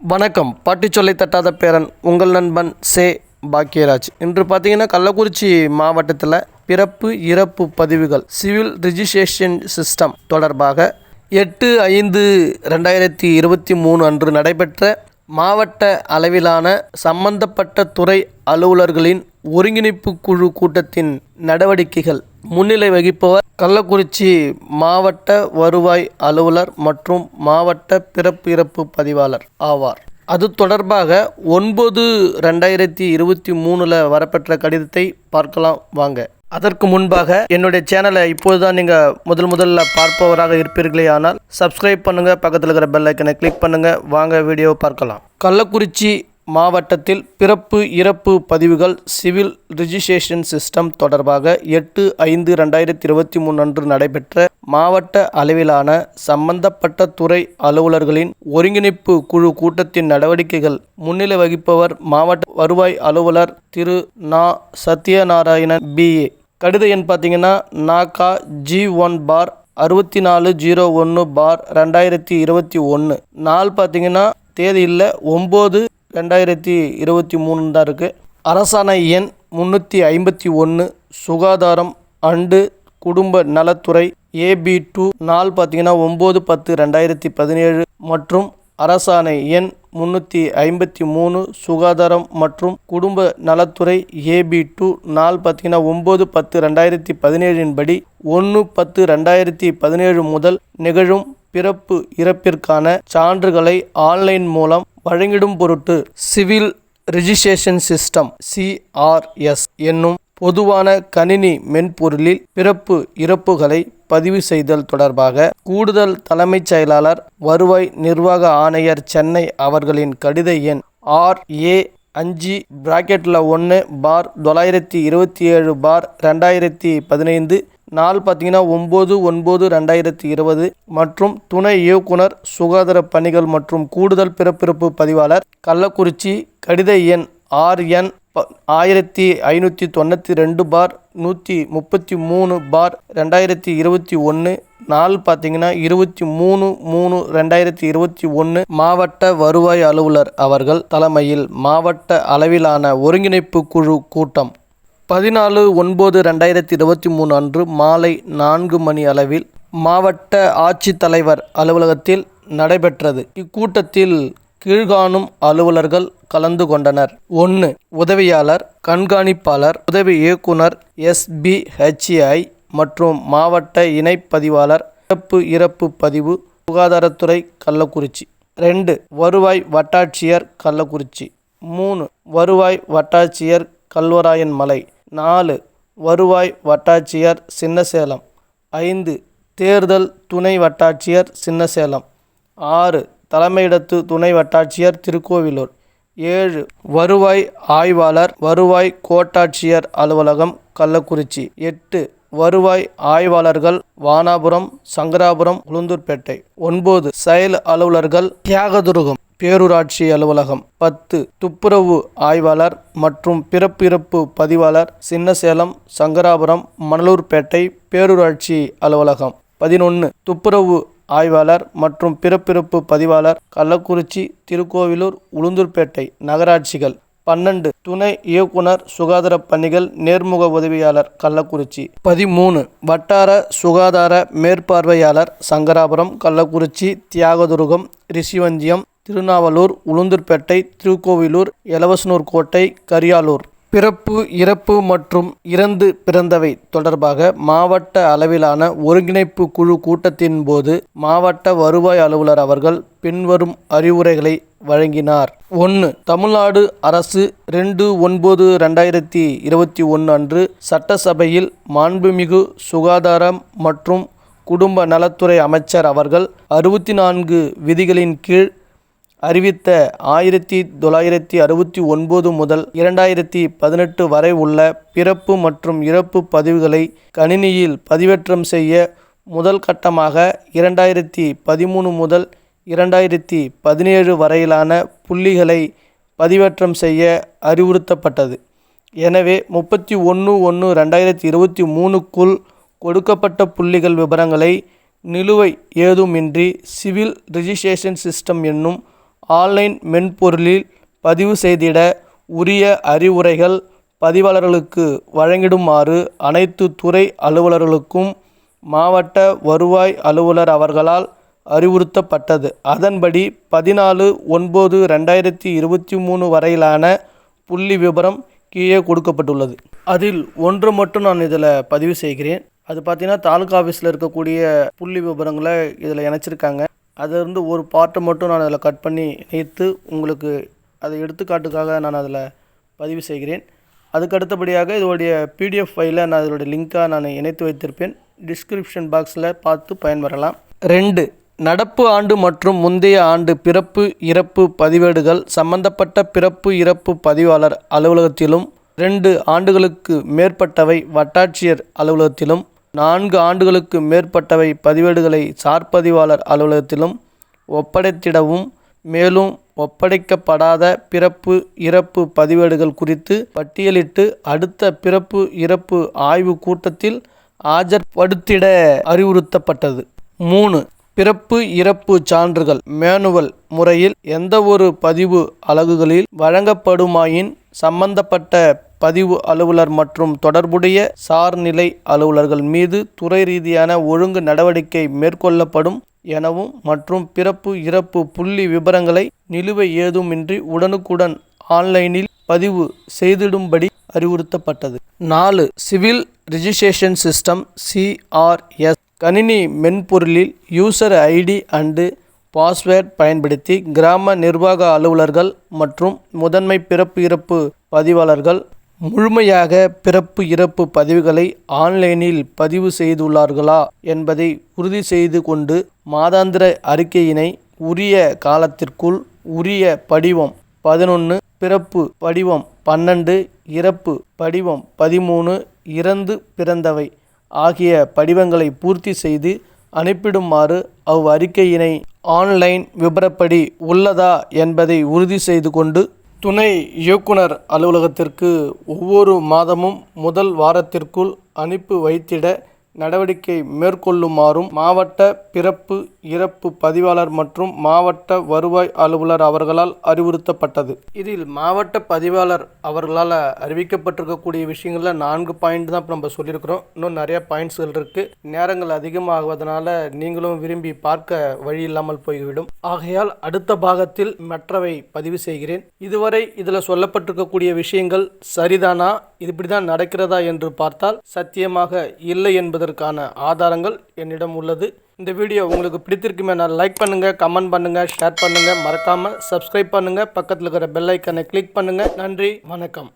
வணக்கம். பாட்டி சொல்லை தட்டாத பேரன் உங்கள் நண்பன் சே. பாக்கியராஜ். இன்று பார்த்தீங்கன்னா கள்ளக்குறிச்சி மாவட்டத்தில் பிறப்பு இறப்பு பதிவுகள் சிவில் ரிஜிஸ்ட்ரேஷன் சிஸ்டம் தொடர்பாக எட்டு ஐந்து ரெண்டாயிரத்தி இருபத்தி மூணு அன்று நடைபெற்ற மாவட்ட அளவிலான சம்பந்தப்பட்ட துறை அலுவலர்களின் ஒருங்கிணைப்பு குழு கூட்டத்தின் நடவடிக்கைகள் முன்னிலை வகிப்பவர் கள்ளக்குறிச்சி மாவட்ட வருவாய் அலுவலர் மற்றும் மாவட்ட பிறப்பு இறப்பு பதிவாளர் ஆவார். அது தொடர்பாக ஒன்பது ரெண்டாயிரத்தி இருபத்தி மூணில் வரப்பெற்ற கடிதத்தை பார்க்கலாம் வாங்க. அதற்கு முன்பாக என்னுடைய சேனலை இப்போதுதான் நீங்கள் முதல் முதல்ல பார்ப்பவராக இருப்பீர்களே ஆனால் சப்ஸ்கிரைப் பண்ணுங்கள் பக்கத்தில் இருக்கிற பெல் ஐக்கனை கிளிக் பண்ணுங்கள் வாங்க வீடியோ பார்க்கலாம். கள்ளக்குறிச்சி மாவட்டத்தில் பிறப்பு இறப்பு பதிவுகள் சிவில் ரிஜிஸ்ட்ரேஷன் சிஸ்டம் தொடர்பாக எட்டு ஐந்து ரெண்டாயிரத்தி இருபத்தி மூணு அன்று நடைபெற்ற மாவட்ட அளவிலான சம்பந்தப்பட்ட துறை அலுவலர்களின் ஒருங்கிணைப்பு குழு கூட்டத்தின் நடவடிக்கைகள் முன்னிலை வகிப்பவர் மாவட்ட வருவாய் அலுவலர் திரு நா சத்யநாராயணன் பிஏ கடித எண் பார்த்தீங்கன்னா நாகா ஜி ஒன் பார் அறுபத்தி நாலு ஜீரோ ஒன்று பார் ரெண்டாயிரத்தி இருபத்தி ஒன்று நாள் பார்த்தீங்கன்னா தேதி இல்லை ஒம்பது ரெண்டாயிரத்தி இருபத்தி மூணு தான் இருக்குது அரசாணை எண் முந்நூற்றி ஐம்பத்தி ஒன்று சுகாதாரம் அண்டு குடும்ப நலத்துறை ஏபி டூ நாள் பார்த்தீங்கன்னா ஒம்பது பத்து ரெண்டாயிரத்தி பதினேழு மற்றும் அரசாணை எண் முந்நூற்றி ஐம்பத்தி மூணு சுகாதாரம் மற்றும் குடும்ப நலத்துறை ஏபி டூ நாள் பார்த்தீங்கன்னா ஒம்பது பத்து ரெண்டாயிரத்தி பதினேழின் படி ஒன்று பத்து ரெண்டாயிரத்தி பதினேழு முதல் நிகழும் பிறப்பு இறப்பிற்கான சான்றுகளை ஆன்லைன் மூலம் வழங்கிடும் பொருட்டு சிவில் ரிஜிஸ்ட்ரேஷன் சிஸ்டம் சிஆர்எஸ் என்னும் பொதுவான கணினி மென்பொருளில் பிறப்பு இறப்புகளை பதிவு செய்தல் தொடர்பாக கூடுதல் தலைமைச் செயலாளர் வருவாய் நிர்வாக ஆணையர் சென்னை அவர்களின் கடித எண் ஆர்ஏ அஞ்சு பிராக்கெட்டில் ஒன்று பார் தொள்ளாயிரத்தி இருபத்தி ஏழு பார் ரெண்டாயிரத்தி பதினைந்து நாள் பார்த்தீங்கன்னா ஒம்பது ஒன்பது ரெண்டாயிரத்தி இருபது மற்றும் துணை இயக்குனர் சுகாதார பணிகள் மற்றும் கூடுதல் பிறப்பிறப்பு பதிவாளர் கள்ளக்குறிச்சி கடித எண் ஆர்என் ப ஆயிரத்தி ஐநூற்றி தொண்ணூற்றி ரெண்டு பார் நூற்றி முப்பத்தி மூணு பார் ரெண்டாயிரத்தி இருபத்தி ஒன்று நாள் பார்த்தீங்கன்னா இருபத்தி மூணு மூணு ரெண்டாயிரத்தி இருபத்தி ஒன்று மாவட்ட வருவாய் அலுவலர் அவர்கள் தலைமையில் மாவட்ட அளவிலான ஒருங்கிணைப்பு குழு கூட்டம். பதினாலு ஒன்பது ரெண்டாயிரத்தி இருபத்தி மூணு அன்று மாலை நான்கு மணி அளவில் மாவட்ட ஆட்சித்தலைவர் அலுவலகத்தில் நடைபெற்றது. இக்கூட்டத்தில் கீழ்காணும் அலுவலர்கள் கலந்து கொண்டனர். ஒன்று உதவியாளர் கண்காணிப்பாளர் உதவி இயக்குனர் எஸ்பிஹெச்ஐ மற்றும் மாவட்ட இணைப்பதிவாளர் இறப்பு இறப்பு பதிவு சுகாதாரத்துறை கள்ளக்குறிச்சி. ரெண்டு வருவாய் வட்டாட்சியர் கள்ளக்குறிச்சி. மூணு வருவாய் வட்டாட்சியர் கல்வராயன் மலை. நாலு வருவாய் வட்டாட்சியர் சின்னசேலம். ஐந்து தேர்தல் துணை வட்டாட்சியர் சின்னசேலம். ஆறு தலைமையிடத்து துணை வட்டாட்சியர் திருக்கோவிலூர். ஏழு வருவாய் ஆய்வாளர் வருவாய் கோட்டாட்சியர் அலுவலகம் கள்ளக்குறிச்சி. எட்டு வருவாய் ஆய்வாளர்கள் வானாபுரம் சங்கராபுரம் உளுந்தூர்பேட்டை. ஒன்பது செயல் அலுவலர்கள் தியாகதுருகம் பேரூராட்சி அலுவலகம். பத்து துப்புரவு ஆய்வாளர் மற்றும் பிறப்பிறப்பு பதிவாளர் சின்னசேலம் சங்கராபுரம் மணலூர்பேட்டை பேரூராட்சி அலுவலகம். பதினொன்று துப்புரவு ஆய்வாளர் மற்றும் பிறப்பிறப்பு பதிவாளர் கள்ளக்குறிச்சி திருக்கோவிலூர் உளுந்தூர்பேட்டை. நகராட்சிகள். பன்னெண்டு துணை இயக்குனர் சுகாதார பணிகள் நேர்முக உதவியாளர் கள்ளக்குறிச்சி. பதிமூணு வட்டார சுகாதார மேற்பார்வையாளர் சங்கராபுரம் கள்ளக்குறிச்சி தியாகதுருகம் ரிஷிவஞ்சியம் திருநாவலூர் உளுந்தூர்பேட்டை திருக்கோவிலூர் எலவசனூர் கோட்டை கரியாலூர். பிறப்பு இறப்பு மற்றும் இறந்து பிறந்தவை தொடர்பாக மாவட்ட அளவிலான ஒருங்கிணைப்பு குழு கூட்டத்தின் போது மாவட்ட வருவாய் அலுவலர் அவர்கள் பின்வரும் அறிவுரைகளை வழங்கினார். ஒன்று தமிழ்நாடு அரசு ரெண்டு ஒன்பது ரெண்டாயிரத்தி இருபத்தி ஒன்று அன்று சட்டசபையில் மாண்புமிகு சுகாதாரம் மற்றும் குடும்ப நலத்துறை அமைச்சர் அவர்கள் அறுபத்தி நான்கு விதிகளின் கீழ் அறிவித்த ஆயிரத்தி தொள்ளாயிரத்தி அறுபத்தி ஒன்பது முதல் இரண்டாயிரத்தி பதினெட்டு வரை உள்ள பிறப்பு மற்றும் இறப்பு பதிவுகளை கணினியில் பதிவேற்றம் செய்ய முதல் கட்டமாக இரண்டாயிரத்தி பதிமூணு முதல் இரண்டாயிரத்தி பதினேழு வரையிலான புள்ளிகளை பதிவேற்றம் செய்ய அறிவுறுத்தப்பட்டது. எனவே முப்பத்தி ஒன்று ஒன்று ரெண்டாயிரத்தி இருபத்தி மூணுக்குள் கொடுக்கப்பட்ட புள்ளிகள் விவரங்களை நிலுவை ஏதுமின்றி சிவில் ரிஜிஸ்ட்ரேஷன் சிஸ்டம் என்னும் ஆன்லைன் மென்பொருளில் பதிவு செய்திட உரிய அறிவுரைகள் பதிவாளர்களுக்கு வழங்கிடுமாறு அனைத்து துறை அலுவலர்களுக்கும் மாவட்ட வருவாய் அலுவலர் அவர்களால் அறிவுறுத்தப்பட்டது. அதன்படி பதினாலு ஒன்பது ரெண்டாயிரத்தி இருபத்தி மூணு வரையிலான புள்ளி விவரம் கீழே கொடுக்கப்பட்டுள்ளது. அதில் ஒன்று மட்டும் நான் இதில் பதிவு செய்கிறேன். அது பார்த்தீங்கன்னா தாலுகா ஆஃபீஸில் இருக்கக்கூடிய புள்ளி விவரங்களை இதில் இணைச்சிருக்காங்க. அதிலிருந்து ஒரு பார்ட்டை மட்டும் நான் அதில் கட் பண்ணி நீத்து உங்களுக்கு அதை எடுத்துக்காட்டுக்காக நான் அதில் பதிவு செய்கிறேன். அதுக்கு அடுத்தபடியாக இதோடைய பிடிஎஃப் ஃபைலை நான் இதோடைய லிங்க்காக நான் இணைத்து வைத்திருப்பேன். டிஸ்கிரிப்ஷன் பாக்ஸில் பார்த்து பயன்பெறலாம். ரெண்டு நடப்பு ஆண்டு மற்றும் முந்தைய ஆண்டு பிறப்பு இறப்பு பதிவேடுகள் சம்பந்தப்பட்ட பிறப்பு இறப்பு பதிவாளர் அலுவலகத்திலும் ரெண்டு ஆண்டுகளுக்கு மேற்பட்டவை வட்டாட்சியர் அலுவலகத்திலும் நான்கு ஆண்டுகளுக்கு மேற்பட்டவை பதிவேடுகளை சார்பதிவாளர் அலுவலகத்திலும் ஒப்படைத்திடவும் மேலும் ஒப்படைக்கப்படாத பிறப்பு இறப்பு பதிவேடுகள் குறித்து பட்டியலிட்டு அடுத்த பிறப்பு இறப்பு ஆய்வு கூட்டத்தில் ஆஜர்படுத்திட அறிவுறுத்தப்பட்டது. மூணு பிறப்பு இறப்பு சான்றுகள் மேனுவல் முறையில் எந்தவொரு பதிவு அலகுகளில் வழங்கப்படுமாயின் சம்பந்தப்பட்ட பதிவு அலுவலர் மற்றும் தொடர்புடைய சார்நிலை அலுவலர்கள் மீது துறை ரீதியான ஒழுங்கு நடவடிக்கை மேற்கொள்ளப்படும் எனவும் மற்றும் பிறப்பு இறப்பு புள்ளி விவரங்களை நிலுவை ஏதுமின்றி உடனுக்குடன் ஆன்லைனில் பதிவு செய்திடும்படி அறிவுறுத்தப்பட்டது. நாலு சிவில் ரிஜிஸ்ட்ரேஷன் சிஸ்டம் சிஆர்எஸ் கணினி மென்பொருளில் யூசர் ஐடி அண்டு பாஸ்வேர்ட் பயன்படுத்தி கிராம நிர்வாக அலுவலர்கள் மற்றும் முதன்மை பிறப்பு இறப்பு பதிவாளர்கள் முழுமையாக பிறப்பு இறப்பு பதிவுகளை ஆன்லைனில் பதிவு செய்துள்ளார்களா என்பதை உறுதி செய்து கொண்டு மாதாந்திர அறிக்கையினை உரிய காலத்திற்குள் உரிய படிவம் பதினொன்று பிறப்பு படிவம் பன்னெண்டு இறப்பு படிவம் பதிமூணு இறந்து பிறந்தவை ஆகிய படிவங்களை பூர்த்தி செய்து அனுப்பிடுமாறு அவ் அறிக்கையினை ஆன்லைன் விபரப்படி உள்ளதா என்பதை உறுதி செய்து கொண்டு துணை இயக்குனர் அலுவலகத்திற்கு ஒவ்வொரு மாதமும் முதல் வாரத்திற்குள் அனுப்பி வைத்திட நடவடிக்கை மேற்கொள்ளுமாறும் மாவட்ட பிறப்பு இறப்பு பதிவாளர் மற்றும் மாவட்ட வருவாய் அலுவலர் அவர்களால் அறிவுறுத்தப்பட்டது. இதில் மாவட்ட பதிவாளர் அவர்களால் அறிவிக்கப்பட்டிருக்கக்கூடிய விஷயங்களில் நான்கு பாயிண்ட் தான் இப்போ நம்ம சொல்லியிருக்கிறோம். இன்னும் நிறைய பாயிண்ட்ஸ்கள் இருக்குது நேரங்கள் அதிகமாகுவதனால நீங்களும் விரும்பி பார்க்க வழி இல்லாமல் போய்விடும். ஆகையால் அடுத்த பாகத்தில் மற்றவை பதிவு செய்கிறேன். இதுவரை இதில் சொல்லப்பட்டிருக்கக்கூடிய விஷயங்கள் சரிதானா? இது இப்படி தான் நடக்கிறதா என்று பார்த்தால் சத்தியமாக இல்லை என்பதற்கான ஆதாரங்கள் என்னிடம் உள்ளது. இந்த வீடியோ உங்களுக்கு பிடித்திருக்குமே நான் லைக் பண்ணுங்கள் கமெண்ட் பண்ணுங்கள் ஷேர் பண்ணுங்கள் மறக்காமல் சப்ஸ்கிரைப் பண்ணுங்கள் பக்கத்தில் இருக்கிற பெல் ஐக்கனை கிளிக் பண்ணுங்கள் நன்றி வணக்கம்.